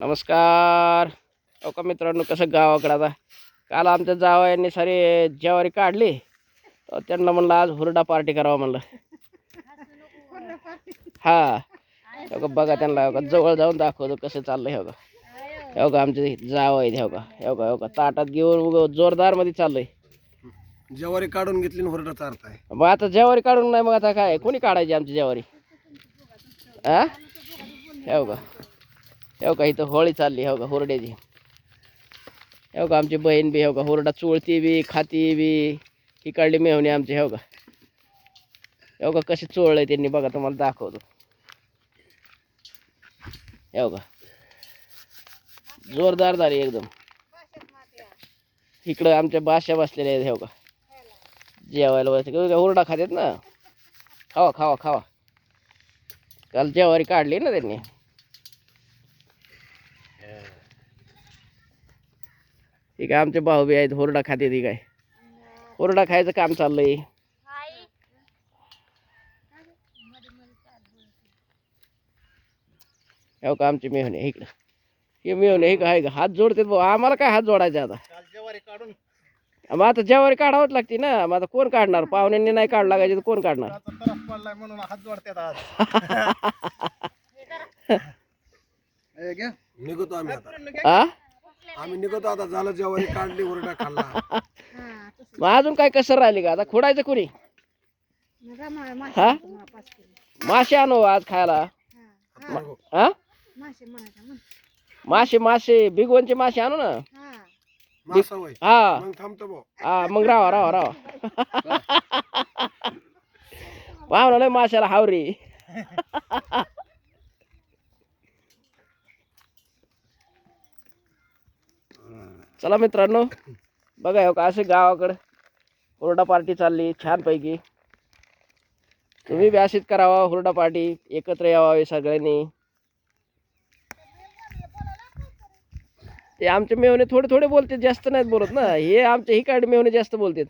नमस्कार. हो का मित्रांनो कसं गावाकडं आता? काल आमच्या जावयांनी सारी ज्वारी काढली. तर त्यांना म्हणलं आज हुरडा पार्टी करावा म्हणलं. हा. हो का बघा त्यांना हो का जवळ जाऊन दाखवतो कसं चाललंय हो का. हो का आमचे जाव आहेत हो का. हो का हो का ताटात घेऊन उग जोरदारमध्ये चाललंय. ज्वारी काढून घेतली आणि हुरडा चारताय. मग आता ज्वारी काढून नाही मग आता काय? कोणी काढायची आमची ज्वारी? हा हो का. हो का इथं होळी चालली हो का हुरड्याची हो का आमची बहीण बी हो का हुरडा चोळती बी खाती बी ही काढली मेहणी आमची हो का. हो का कशी चोळलंय त्यांनी बघा तुम्हाला दाखवतो. हो का. जोरदार झाली एकदम. इकडं आमच्या बाशा बसलेल्या आहेत हो का. जेवायला बसले. हो हुरडा खातात ना. खावा खावा खावा. काल जेवारी काढली ना त्यांनी. ठीक आहे आमचे भाऊ बी आहेत हुरडा खाते ती काय. हुरडा खायचं काम चाललंय. हो का आमची मेहणे इकडं. हे मेहणे हे काय हात जोडतात भाऊ आम्हाला काय हात जोडायचे आता? मग आता जेवारी काढावंच लागते ना मग आता कोण काढणार? पाहुण्यांनी नाही काढ लागायचे तर कोण काढणार? म्हणून हात जोडतात निघतो आम्ही आता. आ? आम्ही निघतो आता झालं ज्वारी काढली हुरडा खाल्ला. मग अजून काय कसर राहिली का? आता खोडायचं कोणी? हा? मासे आणू आज खायला. हा मासे मासे बिगवनचे मासे आणू ना? हा. मग थांबतो भाऊ. हा मग राहा राहा राहा पाहुणा लय माशाला हावरी. चला मित्रांनो बघा हो का असे गावाकडं हुरडा पार्टी चालली छानपैकी. तुम्ही बी अशीच करावा हुरडा पार्टी एकत्र यावावे सगळ्यांनी. ते आमचे मेवणे थोडे थोडे बोलतात जास्त नाहीत बोलत ना. हे आमचे ही काढ मेवणे जास्त बोलतात.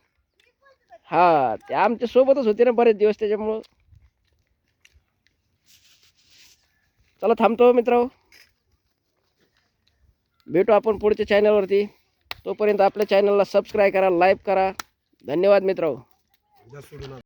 हा ते आमच्या सोबतच होते ना बरेच दिवस त्याच्यामुळं. चला थांबतो मित्र भेटू आपण पुढच्या चॅनलवरती तोपर्यंत आपल्या चॅनलला सबस्क्राईब करा लाईक करा. धन्यवाद मित्र